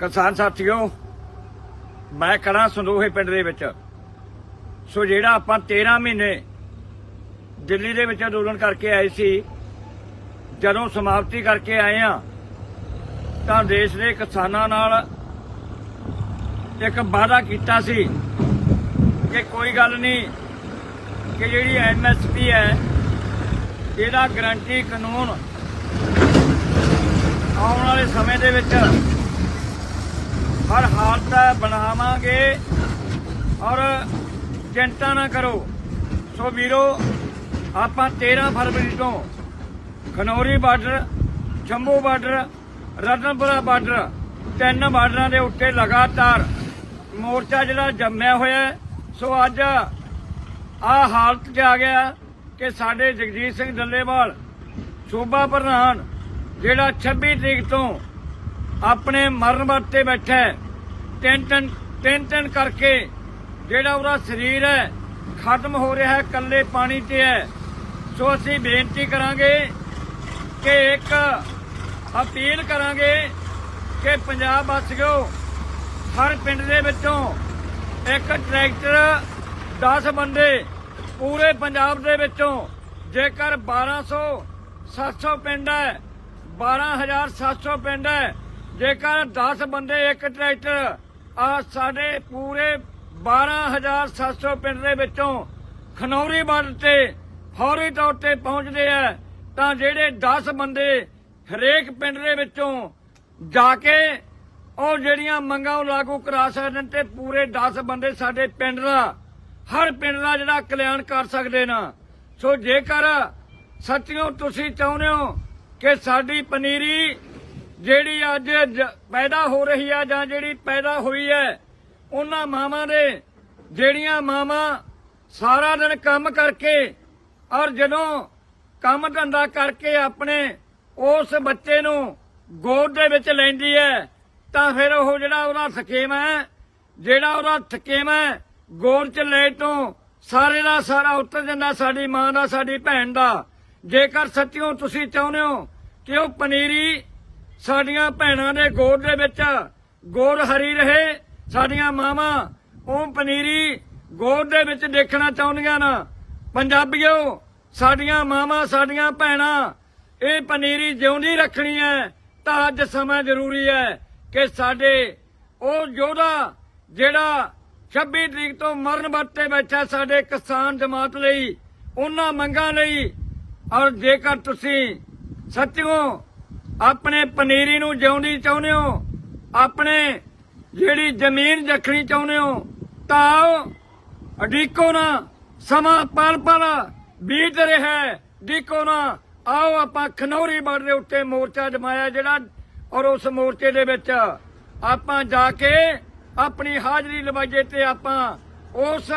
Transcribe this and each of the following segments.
ਕਿਸਾਨ ਸਾਥੀਓ, ਮੈਂ ਕਲਾਂ ਸੰਦੋਹੇ ਪਿੰਡ ਦੇ ਵਿੱਚ। ਸੋ ਜਿਹੜਾ ਆਪਾਂ 13 ਮਹੀਨੇ ਦਿੱਲੀ ਦੇ ਵਿੱਚ ਅੰਦੋਲਨ ਕਰਕੇ ਆਏ ਸੀ, ਜਦੋਂ ਸਮਾਪਤੀ ਕਰਕੇ ਆਏ ਆ ਤਾਂ ਦੇਸ਼ ਦੇ ਕਿਸਾਨਾਂ ਨਾਲ ਇੱਕ ਵਾਅਦਾ ਕੀਤਾ ਸੀ ਕਿ ਕੋਈ ਗੱਲ ਨਹੀਂ, ਕਿ ਜਿਹੜੀ ਐਮਐਸਪੀ ਹੈ, ਇਹਦਾ ਗਰੰਟੀ ਕਾਨੂੰਨ ਆਉਣ ਵਾਲੇ ਸਮੇਂ ਦੇ ਵਿੱਚ ਹਰ ਹਾਲਤ ਬਣਾਵਾਂਗੇ ਔਰ ਚਿੰਤਾ ਨਾ ਕਰੋ। ਸੋ ਵੀਰੋ, ਆਪਾਂ 13 ਫਰਵਰੀ ਤੋਂ Khanauri border, Jammu border, Ratanpura border ਤਿੰਨ ਬਾਰਡਰਾਂ ਦੇ ਉੱਤੇ ਲਗਾਤਾਰ ਮੋਰਚਾ ਜਿਹੜਾ ਜੰਮਿਆ ਹੋਇਆ ਸੋ ਅੱਜ ਆ ਹਾਲਤ 'ਚ ਆ ਗਿਆ ਕਿ ਸਾਡੇ ਜਗਜੀਤ ਸਿੰਘ ਡੱਲੇਵਾਲ ਸੂਬਾ ਪ੍ਰਧਾਨ, ਜਿਹੜਾ 26 ਤਰੀਕ ਤੋਂ ਆਪਣੇ ਮਰਨ ਵਰਤ ਬੈਠਾ ਹੈ ਤਿੰਨ ਕਰਕੇ ਜਿਹੜਾ ਉਹਦਾ ਸਰੀਰ ਹੈ, ਖਤਮ ਹੋ ਰਿਹਾ ਹੈ ਕੱਲੇ ਪਾਣੀ ਤੇ ਹੈ। ਸੋ ਅਸੀਂ ਬੇਨਤੀ ਕਰਾਂਗੇ ਕਿ ਇੱਕ ਅਪੀਲ ਕਰਾਂਗੇ ਕਿ ਪੰਜਾਬ ਵਾਸੀਓ, ਹਰ ਪਿੰਡ ਦੇ ਵਿੱਚੋਂ ਇੱਕ ਟਰੈਕਟਰ 10 ਬੰਦੇ ਪੂਰੇ ਪੰਜਾਬ ਦੇ ਵਿੱਚੋਂ, ਜੇਕਰ 1200 700 ਪਿੰਡ ਹੈ 12700 ਪਿੰਡ ਹੈ, ਜੇਕਰ 10 ਬੰਦੇ ਇੱਕ ਟਰੈਕਟਰ ਆ ਸਾਡੇ ਪੂਰੇ 12700 ਪਿੰਡ ਦੇ ਵਿੱਚੋਂ ਖਨੌਰੀ ਬਾਰਡਰ ਤੇ ਫੌਰੀ ਤੌਰ ਤੇ ਪਹੁੰਚਦੇ ਆ, ਤਾਂ ਜਿਹੜੇ 10 ਬੰਦੇ ਹਰੇਕ ਪਿੰਡ ਦੇ ਵਿੱਚੋਂ ਜਾ ਕੇ ਉਹ ਜਿਹੜੀਆਂ ਮੰਗਾਂ ਉਹ ਲਾਗੂ ਕਰਾ ਸਕਦੇ ਨੇ ਤੇ ਪੂਰੇ 10 ਬੰਦੇ ਸਾਡੇ ਪਿੰਡ ਦਾ, ਹਰ ਪਿੰਡ ਦਾ ਜਿਹੜਾ ਕਲਿਆਣ ਕਰ ਸਕਦੇ ਨਾ। ਸੋ ਜੇਕਰ ਸੱਚਿਓ ਤੁਸੀਂ ਚਾਹੁੰਦੇ ਹੋ ਕਿ ਸਾਡੀ ਪਨੀਰੀ ਜਿਹੜੀ ਅੱਜ ਪੈਦਾ ਹੋ ਰਹੀ ਆ ਜਾਂ ਜਿਹੜੀ ਪੈਦਾ ਹੋਈ ਹੈ, ਉਹਨਾਂ ਮਾਵਾਂ ਦੇ, ਜਿਹੜੀਆਂ ਮਾਵਾਂ ਸਾਰਾ ਦਿਨ ਕੰਮ ਕਰਕੇ ਔਰ ਜਦੋਂ ਕੰਮ ਧੰਦਾ ਕਰਕੇ ਆਪਣੇ ਉਸ ਬੱਚੇ ਨੂੰ ਗੋਦ ਦੇ ਵਿੱਚ ਲੈਂਦੀ ਹੈ, ਤਾਂ ਫਿਰ ਉਹ ਜਿਹੜਾ ਉਹਦਾ ਥਕੇਵਾ ਹੈ, ਜਿਹੜਾ ਉਹਦਾ ਥਕੇਮ ਹੈ, ਗੋਦ ਚ ਲੈ ਤੋਂ ਸਾਰੇ ਦਾ ਸਾਰਾ ਉੱਤਰ ਜਾਂਦਾ ਸਾਡੀ ਮਾਂ ਦਾ, ਸਾਡੀ ਭੈਣ ਦਾ। ਜੇਕਰ ਸੱਚਿਓ ਤੁਸੀਂ ਚਾਹੁੰਦੇ ਹੋ ਕਿ ਉਹ ਪਨੀਰੀ ਸਾਡੀਆਂ ਭੈਣਾਂ ਦੇ ਗੋਦ ਦੇ ਵਿੱਚ ਗੋਦ ਹਰੀ ਰਹੇ, ਸਾਡੀਆਂ ਮਾਵਾਂ ਉਹ ਪਨੀਰੀ ਗੋਦ ਦੇ ਵਿੱਚ ਦੇਖਣਾ ਚਾਹੁੰਦੀਆਂ ਨਾ। ਪੰਜਾਬੀਓ, ਸਾਡੀਆਂ ਮਾਵਾਂ, ਸਾਡੀਆਂ ਭੈਣਾਂ, ਇਹ ਪਨੀਰੀ ਜਿਉਂਦੀ ਰੱਖਣੀ ਹੈ, ਤਾਂ ਅੱਜ ਸਮਾਂ ਜ਼ਰੂਰੀ ਹੈ ਕਿ ਸਾਡੇ ਉਹ ਯੋਧਾ ਜਿਹੜਾ 26 ਤਰੀਕ ਤੋਂ ਮਰਨ ਵਰਤੇ ਬੈਠਾ ਸਾਡੇ ਕਿਸਾਨ ਜਮਾਤ ਲਈ, ਉਹਨਾਂ ਮੰਗਾਂ ਲਈ। ਔਰ ਜੇਕਰ ਤੁਸੀਂ ਸੱਚੋ ਆਪਣੇ ਪਨੀਰੀ ਨੂੰ ਜਿਉਂਦੀ ਚਾਹੁੰਦੇ ਹੋ, ਆਪਣੇ ਜਿਹੜੀ ਜ਼ਮੀਨ ਰੱਖਣੀ ਚਾਹੁੰਦੇ ਹੋ, ਤਾਂ ਅਡੀਕੋ ਨਾ, ਸਮਾਂ ਪਲ ਪਲ ਬੀਤ ਰਿਹਾ ਹੈ। ਨਾ, ਆਓ ਆਪਾਂ ਖਨੌਰੀ ਬਾਰਡਰ ਦੇ ਉੱਤੇ ਮੋਰਚਾ ਜਮਾਇਆ ਜਿਹੜਾ, ਔਰ ਉਸ ਮੋਰਚੇ ਦੇ ਵਿੱਚ ਆਪਾਂ ਜਾ ਕੇ ਆਪਣੀ ਹਾਜ਼ਰੀ ਲਵਾਈਏ ਤੇ ਆਪਾਂ ਉਸ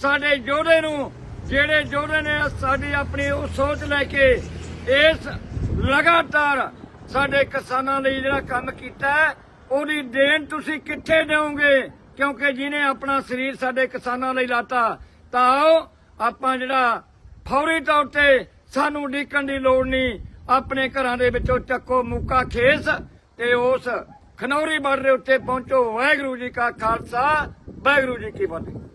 ਸਾਡੇ ਯੋਧੇ ਨੂੰ, ਜਿਹੜੇ ਯੋਧੇ ਨੇ ਸਾਡੀ ਆਪਣੀ ਉਹ ਸੋਚ ਲੈ ਕੇ ਇਸ ਲਗਾਤਾਰ ਸਾਡੇ ਕਿਸਾਨਾਂ ਲਈ ਜਿਹੜਾ ਕੰਮ ਕੀਤਾ ਹੈ, ਉਹਦੀ ਦੇਣ ਤੁਸੀਂ ਕਿੱਥੇ ਦਿਓਗੇ? ਕਿਉਂਕਿ ਜਿਹਨੇ ਆਪਣਾ ਸਰੀਰ ਸਾਡੇ ਕਿਸਾਨਾਂ ਲਈ ਲਾਤਾ ਤਾਂ ਆਓ ਆਪਾਂ ਜਿਹੜਾ ਫੌਰੀ ਤੌਰ ਤੇ ਸਾਨੂੰ ਡੀਕਣ ਦੀ ਲੋੜ ਨਹੀਂ ਆਪਣੇ ਘਰਾਂ ਦੇ ਵਿੱਚੋਂ ਚੱਕੋ ਮੁੱਕਾ ਖੇਸ ਤੇ ਉਸ ਖਨੌਰੀ ਬਾਰਡਰ ਦੇ ਉੱਤੇ ਪਹੁੰਚੋ। ਵਾਹਿਗੁਰੂ ਜੀ ਕਾ ਖਾਲਸਾ ਵਾਹਿਗੁਰੂ ਜੀ ਕੀ ਫਤਿਹ।